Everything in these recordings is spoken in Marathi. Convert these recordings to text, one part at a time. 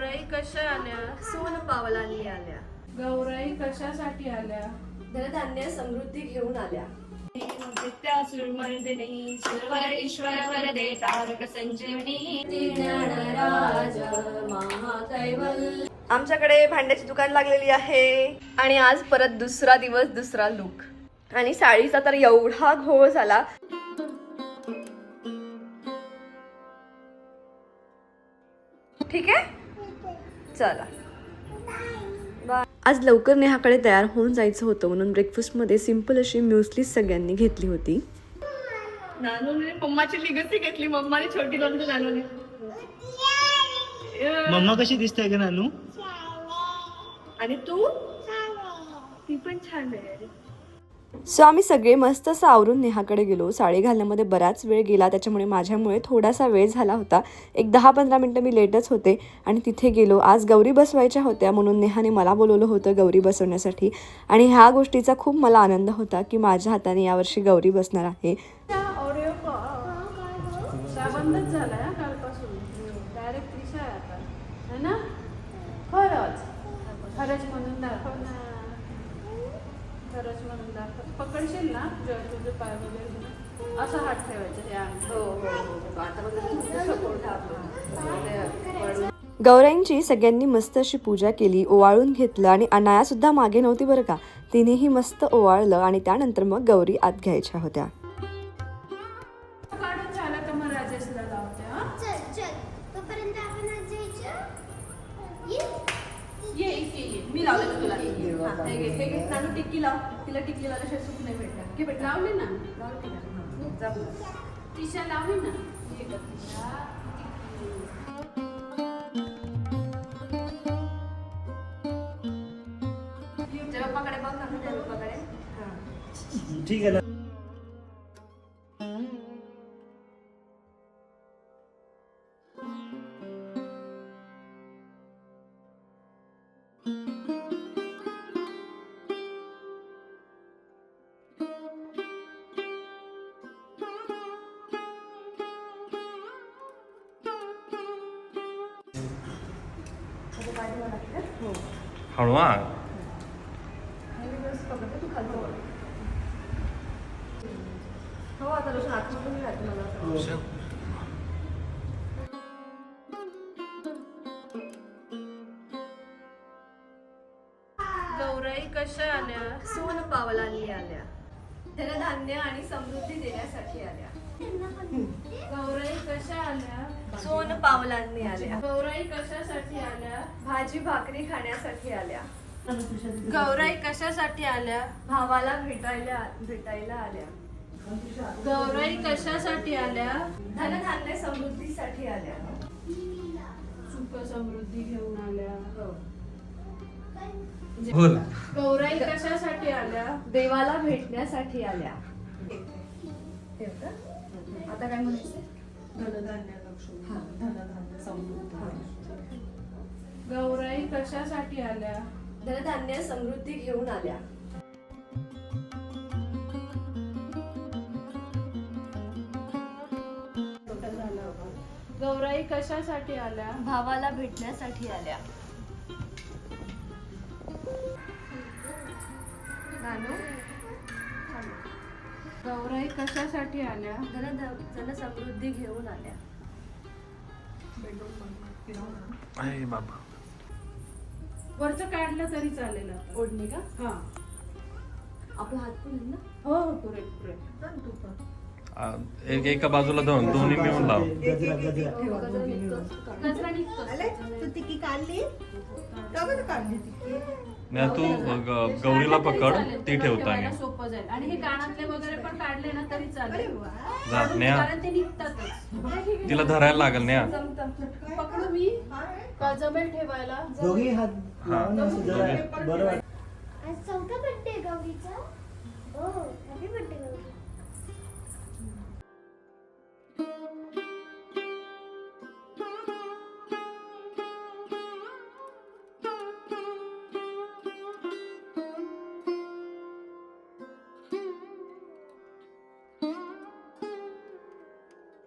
गौराई कशा आल्या? सोन पावलांनी आल्या. गौराई कशासाठी आल्या? धनधान्य समृद्धी घेऊन आल्या. आमच्याकडे भांड्याची दुकान लागलेली आहे. आणि आज परत दुसरा दिवस दुसरा लुक आणि साडीचा तर एवढा घोळ झाला. ठीक आहे? चला. आज लवकर नेहाकडे तयार होऊन जायचं होतं म्हणून ब्रेकफास्टमध्ये सिंपल अशी म्युसली सगळ्यांनी घेतली होती. नानूने मम्माची लिगसी घेतली. मम्माने छोटी नानूने. मम्मा कशी दिसते का नानू? आणि तू? ती पण छान आहे. सो आम्ही सगळे मस्त असं आवरून नेहाकडे गेलो. साडी घालण्यामध्ये बराच वेळ गेला. त्याच्यामुळे माझ्यामुळे थोडासा वेळ झाला होता. एक दहा पंधरा मिनटं मी लेटच होते आणि तिथे गेलो. आज गौरी बसवायच्या होत्या म्हणून नेहाने मला बोलवलं होतं गौरी बसवण्यासाठी. आणि ह्या गोष्टीचा खूप मला आनंद होता की माझ्या हाताने यावर्षी गौरी बसणार आहे. डायरेक्ट खरंच. खरंच म्हणून दाखव ना खरंच म्हणून दाखव पकडशील ना? जेव्हा तुझे पाय वगैरे. असा हात ठेवायचा हे. हो हो आता गौराईंची सगळ्यांनी मस्त अशी पूजा केली ओवाळून घेतलं आणि अनाया सुद्धा मागे नव्हती बरं का? तिनेही मस्त ओवाळलं आणि त्यानंतर मग गौरी आत घ्यायच्या होत्या. भेटणार घे बेटा लावली ना लाव टिक्की. हा, जा बरं. त्रिशा लावली ना ये गं त्रिशा. जय बाप्पाकडे बघ नानू जय बाप्पाकडे हा. ठीक आहे बघ. हो. गौराई कशा आल्या सोन पावलांनी आल्या धनधान्य आणि समृद्धी देण्यासाठी आल्या गौराई कशा आल्या? सोन पावलांनी आल्या. गौराई कशासाठी आल्या? भाजी भाकरी खाण्यासाठी आल्या. गौराई कशासाठी आल्या? भावाला भेटायला भेटायला आल्या. गौराई कशासाठी आल्या? धनधान्य समृद्धीसाठी आल्या. सुख समृद्धी घेऊन आल्या. बोल. गौराई कशासाठी आल्या? देवाला भेटण्यासाठी आल्या. आता काय म्हणायचं गौराई कशासाठी आल्या? धनधान्य समृद्धी घेऊन आल्या. गौराई कशासाठी आल्या? भावाला भेटण्यासाठी आल्या. नानू? गौराई कशासाठी आल्या धन धन समृद्धी घेऊन आल्या बाबा वरचं काढलं तरी चालेल ओढणी का हा आपला हात पण आहे ना हो हो पुरे पुरे जा ना तू पण. आ, एक एका बाजूला दोन दोन्ही मिळून लाव गजरा निघतो. काढली काढली नाही तू गौरीला पकड ती ठेवता सोपं जाईल. आणि हे कानातले वगैरे पण काढले ना तरी चालेल. जा नेहा कारण ते निघतातच. तिला धरायला लागल नेहा पकडू मी? का जमेल ठेवायला? दोघी हात लावा ना असं जरा बरं वाट आज चौथा बर्थडे गौरीचा. हो हॅपी बर्थडे गौरी.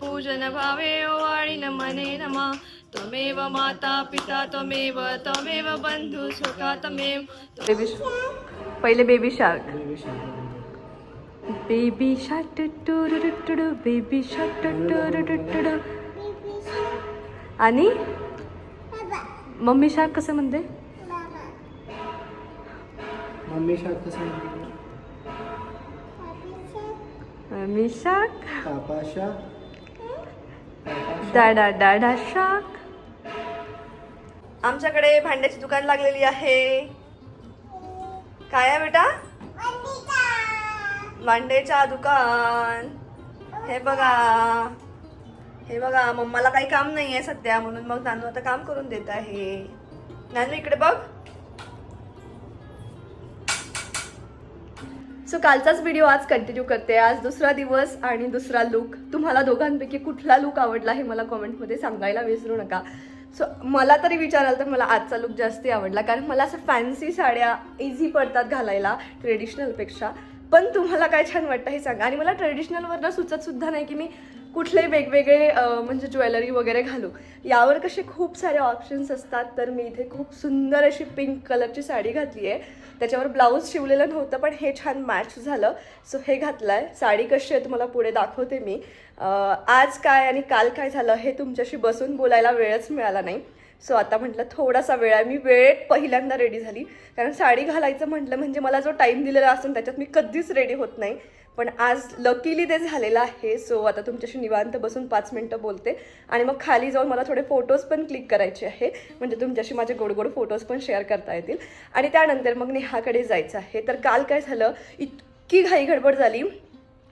पूजन भावे ओवाळीन मने नमा। त्वमेव माता पिता त्वमेव त्वमेव बंधू सुखा त्वमेव। बेबी पहिले बेबी शार्क बेबी शार्क टुटुरुटुडु बेबी शार्क टुटुरुटुडु आणि? मम्मी शार्क कसं म्हणते? मम्मी शार्क कसं म्हणते? मम्मी शार्क पापा शार्क डाडा डाडा शाक. आमच्याकडे भांड्याची दुकान लागलेली आहे. काय आहे बेटा? भांडेचा दुकान. हे बघा. हे बघा मम्माला काही काम नाही आहे सध्या म्हणून मग नानू आता काम करून देत आहे. नानू इकडे बघ. सो कालचाच व्हिडिओ आज कंटिन्यू करते. आज दुसरा दिवस आणि दुसरा लुक तुम्हाला दोघांपैकी कुठला लुक आवडला हे मला कॉमेंटमध्ये सांगायला विसरू नका. सो मला तरी विचाराल तर मला आजचा लुक जास्ती आवडला. कारण मला असं फॅन्सी साड्या इझी पडतात घालायला ट्रेडिशनलपेक्षा पण तुम्हाला काय छान वाटतं हे सांगा. आणि मला ट्रेडिशनलवरनं सुचत सुद्धा नाही की मी कुठले वेगवेगळे म्हणजे ज्वेलरी वगैरे घालू. यावर कसे खूप सारे ऑप्शन्स असतात. तर मी इथे खूप सुंदर अशी पिंक कलरची साडी घातली आहे त्याच्यावर ब्लाऊज शिवलेलं नव्हतं पण हे छान मॅच झालं. सो हे घातलं आहे साडी कशी आहे तुम्हाला पुढे दाखवते मी. आज काय आणि काल काय झालं हे तुमच्याशी बसून बोलायला वेळच मिळाला नाही. सो आता म्हटलं थोडासा वेळ आहे. मी वेळेत पहिल्यांदा रेडी झाली. कारण साडी घालायचं म्हटलं म्हणजे मला जो टाईम दिलेला असतो त्याच्यात मी कधीच रेडी होत नाही. पण आज लकीली ते झालेलं आहे सो आता तुमच्याशी निवांत बसून पाच मिनटं बोलते. आणि मग खाली जाऊन मला थोडे फोटोज पण क्लिक करायचे आहे. म्हणजे तुमच्याशी माझे गोड गोड फोटोज पण शेअर करता येतील. आणि त्यानंतर मग नेहाकडे जायचं आहे. तर काल काय झालं? इतकी घाई गडबड झाली.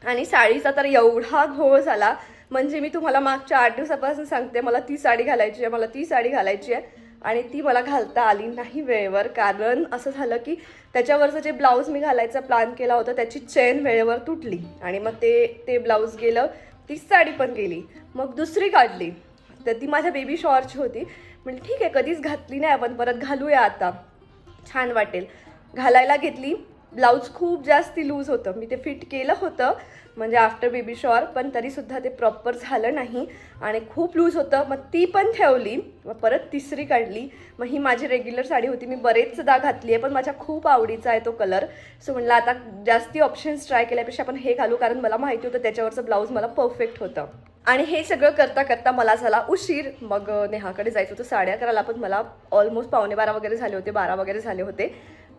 आणि साडीचा तर एवढा घोळ झाला. म्हणजे मी तुम्हाला मागच्या आठ दिवसापासून सांगते मला ती साडी घालायची आहे मला ती साडी घालायची आहे. आणि ती मला घालता आली नाही वेळेवर. कारण असं झालं की त्याच्यावरचं जे ब्लाऊज मी घालायचा प्लॅन केला होता त्याची चेन वेळेवर तुटली. आणि मग ते ते ब्लाऊज गेलं ती साडी पण गेली. मग दुसरी काढली. तर ती माझ्या बेबी शॉरची होती. म्हणजे ठीक आहे कधीच घातली नाही आपण परत घालूया आता. छान वाटेल. घालायला घेतली. ब्लाऊज खूप जास्ती लूज होतं. मी ते फिट केलं होतं. म्हणजे आफ्टर बेबी शॉर पण तरीसुद्धा ते प्रॉपर झालं नाही. आणि खूप लूज होतं. मग ती पण ठेवली. मग परत तिसरी काढली. मग ही माझी रेग्युलर साडी होती. मी बरेचदा घातली आहे पण माझ्या खूप आवडीचा आहे तो कलर सो म्हणलं आता जास्ती ऑप्शन्स ट्राय केल्यापेक्षा आपण हे घालू कारण मला माहिती होतं त्याच्यावरचं ब्लाऊज मला परफेक्ट होतं. आणि हे सगळं करता करता मला झाला उशीर. मग नेहाकडे जायचं होतं साडे अकराला पण मला ऑलमोस्ट पावणे बारा वगैरे झाले होते बारा वगैरे झाले होते.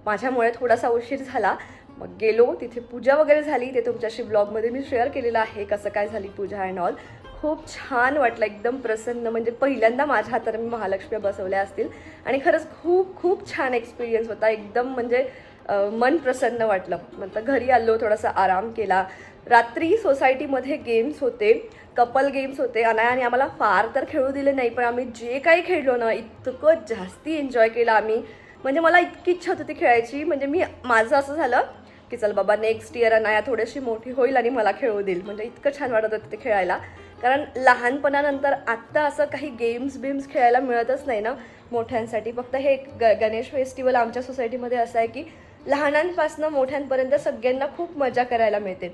माझ्यामुळे थोडासा उशीर झाला. मग गेलो तिथे पूजा वगैरे झाली. ते तुमच्याशी ब्लॉगमध्ये मी शेअर केलेलं आहे कसं काय झाली पूजा अँड ऑल खूप छान वाटलं एकदम प्रसन्न. म्हणजे पहिल्यांदा माझ्या हाताने मी महालक्ष्मी बसवल्या असतील. आणि खरंच खूप खूप छान एक्सपिरियन्स होता. एकदम म्हणजे मन प्रसन्न वाटलं. नंतर घरी आलो थोडासा आराम केला. रात्री सोसायटीमध्ये गेम्स होते कपल गेम्स होते. आणि आम्हाला फार तर खेळू दिले नाही पण आम्ही जे काही खेळलो ना इतकं जास्ती एन्जॉय केलं आम्ही. म्हणजे मला इतकी इच्छा होती ती खेळायची. म्हणजे मी माझं असं झालं की चल बाबा नेक्स्ट इयर अनाया थोडीशी मोठी होईल आणि मला खेळू देईल. म्हणजे इतकं छान वाटत होतं ते खेळायला. कारण लहानपणानंतर आत्ता असं काही गेम्स बिम्स खेळायला मिळतच नाही ना मोठ्यांसाठी. फक्त हे ग गणेश फेस्टिवल आमच्या सोसायटीमध्ये असं आहे की लहानांपासून मोठ्यांपर्यंत सगळ्यांना खूप मजा करायला मिळते.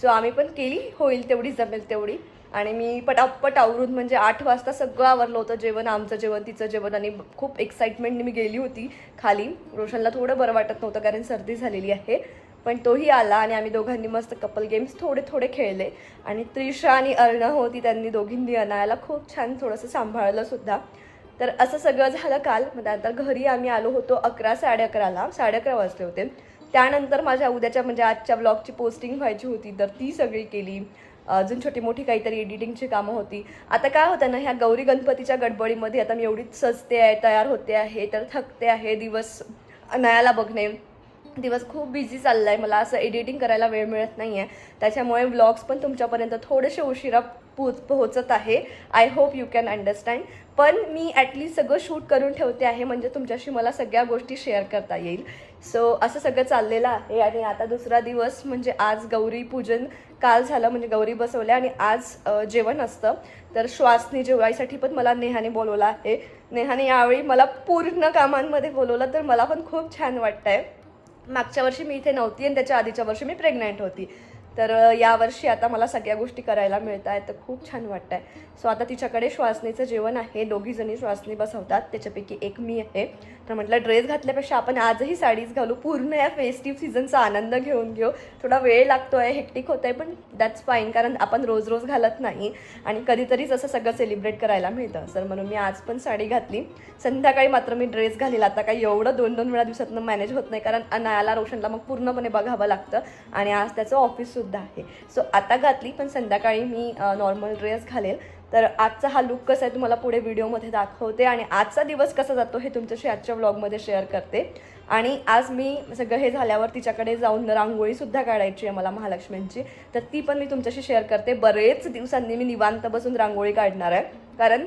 सो आम्ही पण केली. होईल तेवढी जमेल तेवढी. आणि मी पटापट आवरून म्हणजे आठ वाजता सगळं आवरलं होतं जेवण आमचं जेवण तिचं जेवण आणि खूप एक्साइटमेंटने मी गेली होती खाली. रोशनला थोडं बरं वाटत नव्हतं कारण सर्दी झालेली आहे पण तोही आला आणि आम्ही दोघांनी मस्त कपल गेम्स थोडे थोडे खेळले. आणि त्रिशा आणि अर्ण होती त्यांनी दोघींनी अनायाला खूप छान थोडंसं सांभाळलं सुद्धा. तर असं सगळं झालं काल. मग त्यानंतर घरी आम्ही आलो होतो अकरा साडे अकराला. साडे अकरा वाजले होते. त्यानंतर माझ्या उद्याच्या म्हणजे आजच्या ब्लॉगची पोस्टिंग व्हायची होती तर ती सगळी केली. अजून छोटी मोठी काहीतरी एडिटिंगची कामं होती. आता काय होतं ना ह्या गौरी गणपतीच्या गडबडीमध्ये आता मी एवढीच सजते आहे तयार होते आहे तर थकते आहे दिवस नयाला बघणे. दिवस खूप बिझी चालला आहे मला असं एडिटिंग करायला वेळ मिळत नाही आहे त्याच्यामुळे व्लॉग्स पण तुमच्यापर्यंत थोडेसे उशिरा पोच पोहोचत आहे. I hope you can understand पण मी ॲटलीस्ट सगळं शूट करून ठेवते आहे. म्हणजे तुमच्याशी मला सगळ्या गोष्टी शेअर करता येईल. सो असं सगळं चाललेलं आहे. आणि आता दुसरा दिवस म्हणजे आज गौरी पूजन काल झालं. म्हणजे गौरी बसवल्या आणि आज जेवण असतं. तर श्वासनी जेवायसाठी पण मला नेहाने बोलवलं आहे. नेहाने यावेळी मला पूर्ण कामांमध्ये बोलवलं. तर मला पण खूप छान वाटतं आहे मागच्या वर्षी मी इथे नव्हती आणि त्याच्या आधीच्या वर्षी मी प्रेग्नंट होती. तर यावर्षी आता मला सगळ्या गोष्टी करायला मिळत आहेत तर खूप छान वाटत आहे सो आता तिच्याकडे श्वासनीचं जेवण आहे. दोघीजणी श्वासनी बसवतात. त्याच्यापैकी एक मी आहे. तर म्हटलं ड्रेस घातल्यापेक्षा आपण आजही साडीज घालू. पूर्ण या फेस्टिव्ह सीझनचा आनंद घेऊन घेऊ. थोडा वेळ लागतो आहे हेक्टिक होत आहे पण दॅट्स फाईन कारण आपण रोज रोज घालत नाही. आणि कधीतरीच असं सगळं सेलिब्रेट करायला मिळतं. सर म्हणून मी आज पण साडी घातली. संध्याकाळी मात्र मी ड्रेस घालेला. आता काही एवढं दोन दोन वेळा दिवसातनं मॅनेज होत नाही. कारण अनायाला रोशनला मग पूर्णपणे बघावं लागतं. आणि आज त्याचं ऑफिससुद्धा आहे. सो आता घातली पण संध्याकाळी मी नॉर्मल ड्रेस घालेल. तर आजचा हा लुक कसा आहे तुम्हाला पुढे व्हिडिओमध्ये दाखवते आणि आजचा दिवस कसा जातो हे तुमच्याशी आजच्या व्लॉगमध्ये शेअर करते. आणि आज मी सगळं हे झाल्यावर तिच्याकडे जाऊन रांगोळीसुद्धा काढायची आहे मला महालक्ष्मींची. तर ती पण मी तुमच्याशी शेअर करते. बरेच दिवसांनी मी निवांत बसून रांगोळी काढणार आहे. कारण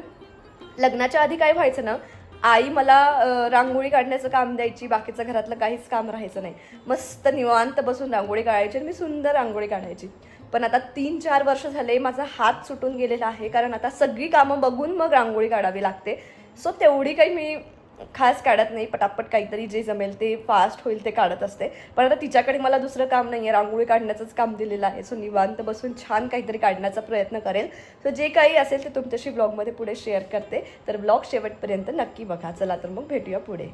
लग्नाच्या आधी काय व्हायचं ना आई मला रांगोळी काढण्याचं काम द्यायची बाकीचं घरातलं काहीच काम राहायचं नाही. मस्त निवांत बसून रांगोळी काढायची आणि मी सुंदर रांगोळी काढायची. पण आता तीन चार वर्ष झाले माझा हात सुटून गेलेला आहे कारण आता सगळी कामं बघून मग रांगोळी काढावी लागते. सो तेवढी काही मी खास काढत नाही पटापट काहीतरी जे जमेल ते फास्ट होईल ते काढत असते. पण आता तिच्याकडे मला दुसरं काम नाही आहे रांगोळी काढण्याचंच काम दिलेलं आहे. सो निवांत बसून छान काहीतरी काढण्याचा प्रयत्न करेल. सो जे काही असेल ते तुमच्याशी ब्लॉगमध्ये पुढे शेअर करते. तर ब्लॉग शेवटपर्यंत नक्की बघा. चला तर मग भेटूया पुढे.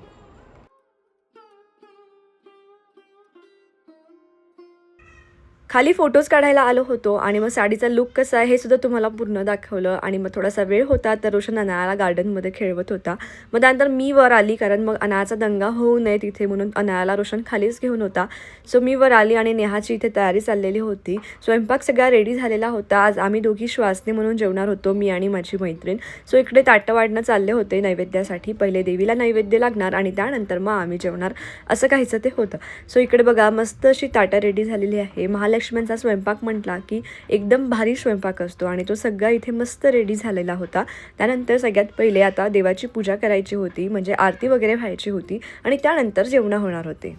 खाली फोटोज काढायला आलो होतो आणि मग साडीचा लुक कसा आहे हे सुद्धा तुम्हाला पूर्ण दाखवलं आणि मग थोडासा वेळ होता तर रोशन अनाळा गार्डनमध्ये खेळवत होता. मग त्यानंतर मी वर आली कारण मग अनाळाचा दंगा होऊ नये तिथे म्हणून अनाळाला रोशन खालीच घेऊन होता. सो मी वर आली आणि नेहाची इथे तयारी चाललेली होती. स्वयंपाक सगळा रेडी झालेला होता. आज आम्ही दोघी श्वासने म्हणून जेवणार होतो मी आणि माझी मैत्रीण. सो इकडे ताटं वाढणं चालले होते नैवेद्यासाठी. पहिले देवीला नैवेद्य लागणार आणि त्यानंतर मग आम्ही जेवणार. असं काहीचं ते होतं. सो इकडे बघा मस्त अशी ताटं रेडी झालेली आहे. महाल महालक्ष्म्यांचा स्वयंपाक म्हटला की एकदम भारी स्वयंपाक असतो आणि तो सगळा इथे मस्त रेडी झालेला होता. त्यानंतर सगळ्यात पहिले आता देवाची पूजा करायची होती म्हणजे आरती वगैरे व्हायची होती आणि त्यानंतर जेवणं होणार होते.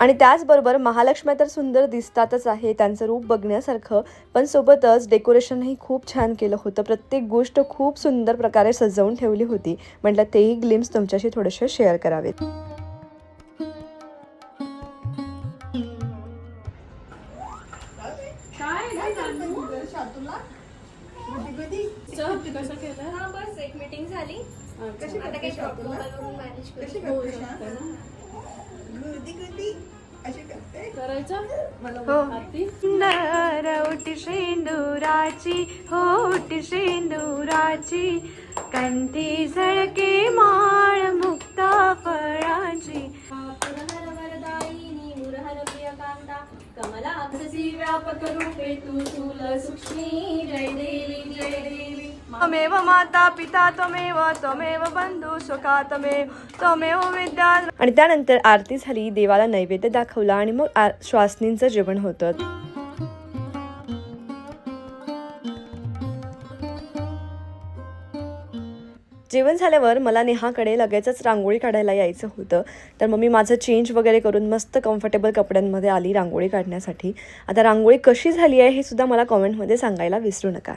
आणि त्याचबरोबर महालक्ष्म्या तर सुंदर दिसतातच आहे त्यांचं रूप बघण्यासारखं पण सोबतच डेकोरेशनही खूप छान केलं होतं. प्रत्येक गोष्ट खूप सुंदर प्रकारे सजवून ठेवली होती. म्हटलं तेही ग्लिम्स तुमच्याशी थोडेसे शेअर करावेत. कसं केलं हा बस एक मीटिंग झाली. कशी मॅनेज होऊ शकतं? ना. गुदी गुदी अशी करते? करायचं? हो. आरती? होट शेंदुराची कंठी झळके माळ मुक्ता फळाची. पुरहर वरदायिनी मुरहर प्रियकांता कमलाक्षसी व्यापक रूपे तू शूल सूक्ष्मी जय देवी जय देवी. त्वमेव माता पिता त्वमेव त्वमेव बंधू सुखा त्वमेव त्वमेव विद्या आणि त्यानंतर आरती झाली देवाला नैवेद्य दाखवला आणि मग आ- श्वासनींचं जेवण होतं. जेवण झाल्यावर मला नेहाकडे लगेचच रांगोळी काढायला यायचं होतं. तर मग मी माझं चेंज वगैरे करून मस्त कम्फर्टेबल कपड्यांमध्ये आली रांगोळी काढण्यासाठी. आता रांगोळी कशी झाली आहे हे सुद्धा मला कॉमेंटमध्ये सांगायला विसरू नका.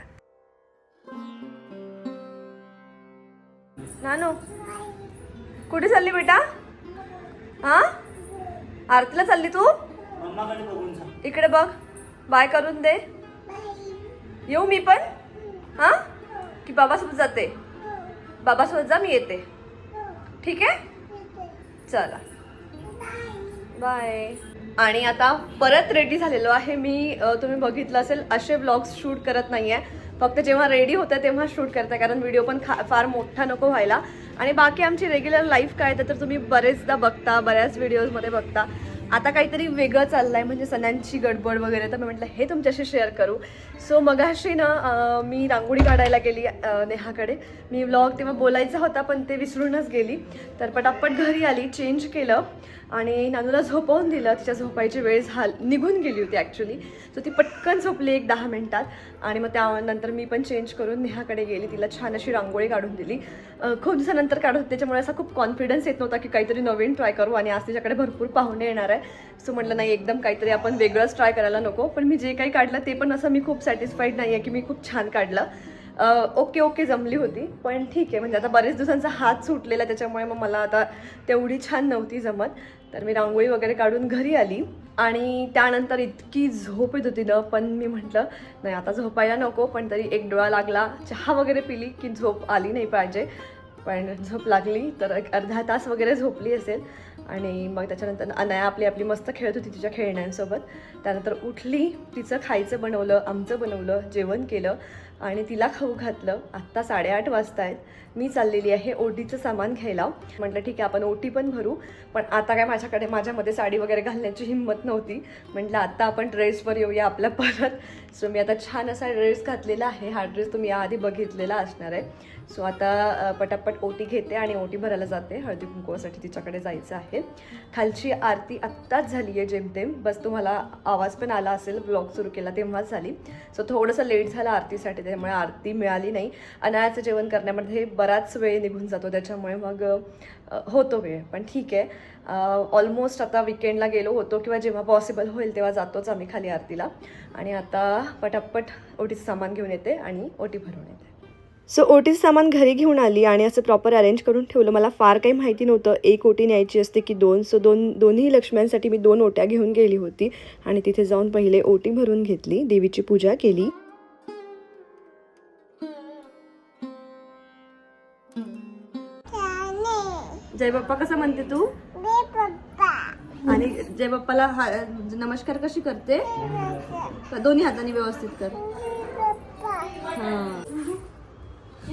नानू कुठे चालली बेटा? हा? आरतीला चालली तू? इकडे बघ बाय करून दे. येऊ मी पण? हा? की बाबासोबत जाते? बाबासोबत जा मी येते. ठीक आहे? चला. बाय. आणि आता परत रेडी झालेलो आहे मी. तुम्ही बघितलं असेल असे ब्लॉग्स शूट करत नाही आहे फक्त जेव्हा रेडी होतं तेव्हा शूट करते कारण व्हिडिओ पण खा फार मोठा नको व्हायला. आणि बाकी आमची रेग्युलर लाईफ काय तर तुम्ही बरेचदा बघता बऱ्याच व्हिडिओजमध्ये बघता. आता काहीतरी वेगळं चाललं आहे म्हणजे सणांची गडबड वगैरे तर मी म्हटलं हे तुमच्याशी शेअर करू. सो मगाशी ना मी रांगोळी काढायला गेली नेहाकडे. मी व्लॉग तेव्हा बोलायचा होता पण ते विसरूनच गेली. तर पटापट घरी आली चेंज केलं. आणि नानूला झोपवून दिलं. तिच्या झोपायची वेळ झाल निघून गेली होती ॲक्च्युली सो ती पटकन झोपली एक दहा मिनटात. आणि मग त्यानंतर मी पण चेंज करून नेहाकडे गेली. तिला छान अशी रांगोळी काढून दिली. खूप दिवसानंतर काढत त्याच्यामुळे असा खूप कॉन्फिडन्स येत नव्हता की काहीतरी नवीन ट्राय करू आणि आज तिच्याकडे भरपूर पाहुणे येणार आहे. सो म्हटलं नाही एकदम काहीतरी आपण वेगळंच ट्राय करायला नको. पण मी जे काही काढलं ते पण असं मी खूप सॅटिस्फाईड नाही आहे की मी खूप छान काढलं. ओके ओके जमली होती. पण ठीक आहे. म्हणजे आता बरेच दिवसांचा हात सुटलेला त्याच्यामुळे मग मला आता तेवढी छान नव्हती जमत. तर मी रांगोळी वगैरे काढून घरी आली. आणि त्यानंतर इतकी झोप येत होती ना पण मी म्हटलं नाही आता झोपायला नको. पण तरी एक डोळा लागला चहा वगैरे पिली की झोप आली नाही पाहिजे. पण झोप लागली तर एक अर्धा तास वगैरे झोपली असेल. आणि मग त्याच्यानंतर अनाया आपली आपली मस्त खेळत होती तिच्या खेळण्यांसोबत. त्यानंतर उठली तिचं खायचं बनवलं आमचं बनवलं जेवण केलं आणि तिला खाऊ घातलं. आत्ता साडेआठ वाजता आहेत. मी चाललेली आहे ओटीचं सामान घ्यायला. म्हटलं ठीक आहे आपण ओटी पण भरू. पण आता काय माझ्याकडे माझ्यामध्ये साडी वगैरे घालण्याची हिंमत नव्हती. म्हटलं आत्ता आपण ड्रेसवर येऊया आपल्या परत. सो मी आता छान असा ड्रेस घातलेला आहे. हा ड्रेस तुम्ही याआधी बघितलेला असणार आहे. सो आता पटापट ओटी घेते आणि ओटी भरायला जाते. हळदी कुंकवासाठी तिच्याकडे जायचं आहे. खालची आरती आत्ताच झाली आहे जेमतेम बस तुम्हाला आवाज पण आला असेल ब्लॉग सुरू केला तेव्हाच झाली. सो थोडंसं लेट झालं आरतीसाठी त्यामुळे आरती मिळाली नाही. अनायाचं जेवण करण्यामध्ये बराच वेळ निघून जातो त्याच्यामुळे मग होतो वेळ. पण ठीक आहे. ऑलमोस्ट आता विकेंडला गेलो होतो किंवा जेव्हा पॉसिबल होईल तेव्हा जातोच आम्ही खाली आरतीला. आणि आता पटापट ओटीचं सामान घेऊन येते आणि ओटी भरून येते. सो ओटीचं सामान घरी घेऊन आली आणि असं प्रॉपर अरेंज करून ठेवलं. मला फार काही माहिती नव्हतं. एक ओटी न्यायची असते की दोन. सो दोन दोन्ही लक्ष्म्यांसाठी मी दोन ओट्या घेऊन गेली होती आणि तिथे जाऊन पहिले ओटी भरून घेतली. देवीची पूजा केली. जय बाप्पा कसं म्हणते तू? आणि जय बाप्पाला हा नमस्कार कशी करते? दोन्ही हाताने व्यवस्थित कर. हा.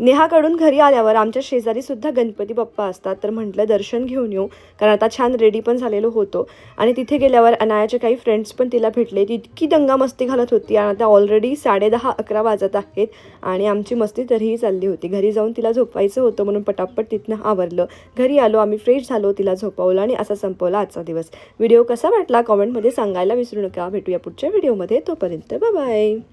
नेहाकडून घरी आल्यावर आमच्या शेजारी सुद्धा गणपती बाप्पा असतात. तर म्हटलं दर्शन घेऊन येऊ. कारण आता छान रेडी पण झालेलो होतो. आणि तिथे गेल्यावर अनायाचे काही फ्रेंड्स पण तिला भेटले. ती इतकी दंगा मस्ती घालत होती आणि आता ऑलरेडी साडेदहा अकरा वाजत आहेत. आणि आमची मस्ती तरीही चालली होती. घरी जाऊन तिला झोपायचं होतं म्हणून पटापट तिथनं आवरलं. घरी आलो आम्ही फ्रेश झालो तिला झोपवलं आणि असा संपवला आजचा दिवस. व्हिडिओ कसा वाटला? कॉमेंटमध्ये सांगायला विसरू नका. भेटूया पुढच्या व्हिडिओमध्ये तोपर्यंत बाय